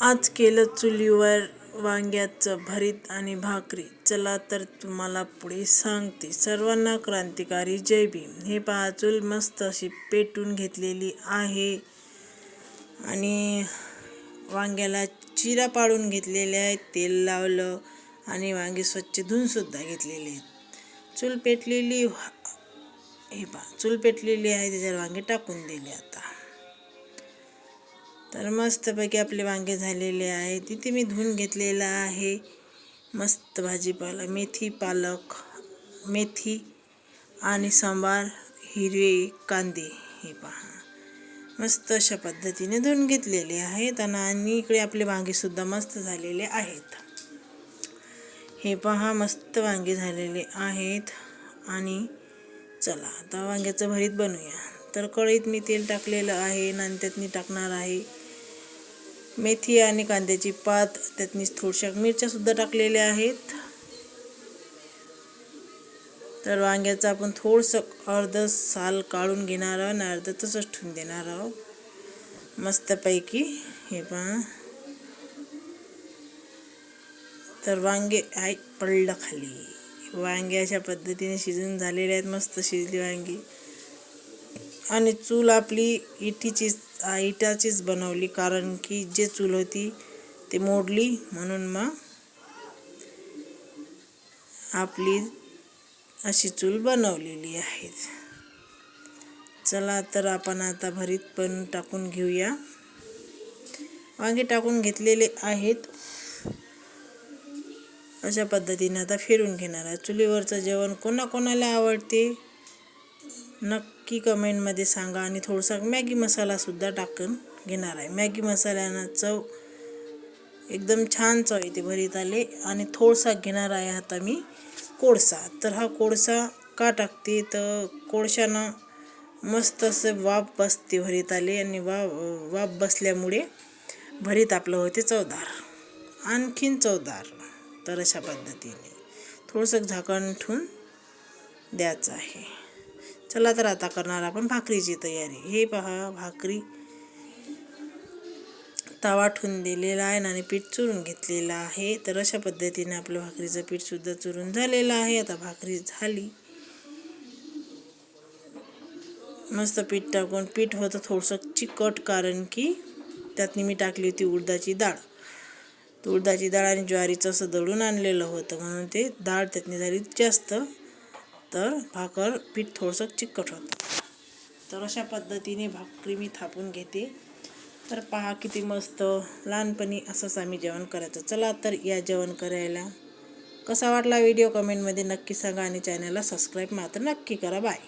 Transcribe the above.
आज केलं चुलीवर वांग्याचं भरीत आणि भाकरी. चला तर तुम्हाला पुढे सांगते. सर्वांना क्रांतिकारी जय भीम. हे पहा चूल मस्त अशी पेटून घेतलेली आहे. आणि वांग्याला चिरा पाडून घेतलेले आहे तेल लावलं आणि वांगे स्वच्छ धुवूनसुद्धा घेतलेले आहेत. चूल पेटलेली हे पहा चूल पेटलेली आहे. त्याच्यावर वांगे टाकून दिले आता. तर मस्तपैकी आपले वांगे झालेले आहे तिथे मी धुवून घेतलेलं आहे. मस्त भाजीपाला मेथी पालक मेथी आणि सांबार हिरवे कांदे हे पहा. मस्त अशा पद्धतीने धुवून घेतलेले आहेत आणि इकडे आपले वांगेसुद्धा मस्त झालेले आहेत. हे पहा मस्त वांगे झालेले आहेत. आणि चला आता वांग्याचं भरीत बनवूया. तर कढईत मी तेल टाकलेलं आहे आणि त्यात मी टाकणार आहे मेथी आणि कांद्याची पात त्यात मी थोडशा मिरच्यासुद्धा टाकलेल्या आहेत. तर वांग्याचं आपण थोडंसं अर्ध साल काढून घेणार आहोत आणि अर्ध तसंच ठेवून देणार आहोत. मस्तपैकी हे पहा. तर वांगे आय पडलं खाली. वांगे अशा पद्धतीने शिजून झालेले आहेत मस्त शिजली वांगी. आणि चूल आपली इटीचीच आईटाचीच बनवली कारण की जे चूल होती ते मोडली म्हणून मग आपली अशी चूल बनवलेली आहे चला तर आपण आता भरीत पण टाकून घेऊया. वांगे टाकून घेतलेले आहेत. अशा पद्धतीने आता फिरून घेणार आहे. चुलीवरचं जेवण कोणाकोणाला आवडते? नक्की कमेंटमध्ये सांगा आणि थोडासा मॅगी मसालासुद्धा टाकून घेणार आहे. मॅगी मसाल्यानं चव एकदम छान चव येते भरीत आले आणि थोडसा घेणार आहे आता मी कोळसा. तर हा कोळसा का टाकते? तर कोळशानं मस्त असं वाफ बसते भरीत आले आणि वा वाफ बसल्यामुळे भरीत आपलं होते चवदार. आणखीन चवदार. तर अशा पद्धतीने थोडंसं झाकण ठेवून द्यायचं आहे. चला तर आता करणार आपण भाकरीची तयारी. हे पहा भाकरी तवा ठेवून दिलेला आहे आणि पीठ चुरून घेतलेलं आहे. तर अशा पद्धतीने आपलं भाकरीचं पीठसुद्धा चुरून झालेलं आहे. आता भाकरी झाली. मस्त पीठ टाकून पीठ होतं थोडंसं चिकट कारण की त्यातनी मी टाकली होती उडदाची डाळ. उडदाची डाळ आणि ज्वारीचं असं दळून आणलेलं होतं म्हणून ते डाळ त्यातनी झाली जास्त. तर भाकर पीठ थोडंसं चिकट होतं. तर अशा पद्धतीने भाकरी मी थापून घेते. तर पहा किती मस्त लहानपणी असंच आम्ही जेवण करायचं. चला तर या जेवण करायला. कसा वाटला व्हिडिओ कमेंटमध्ये नक्की सांगा आणि चॅनलला सबस्क्राईब मात्र नक्की करा. बाय.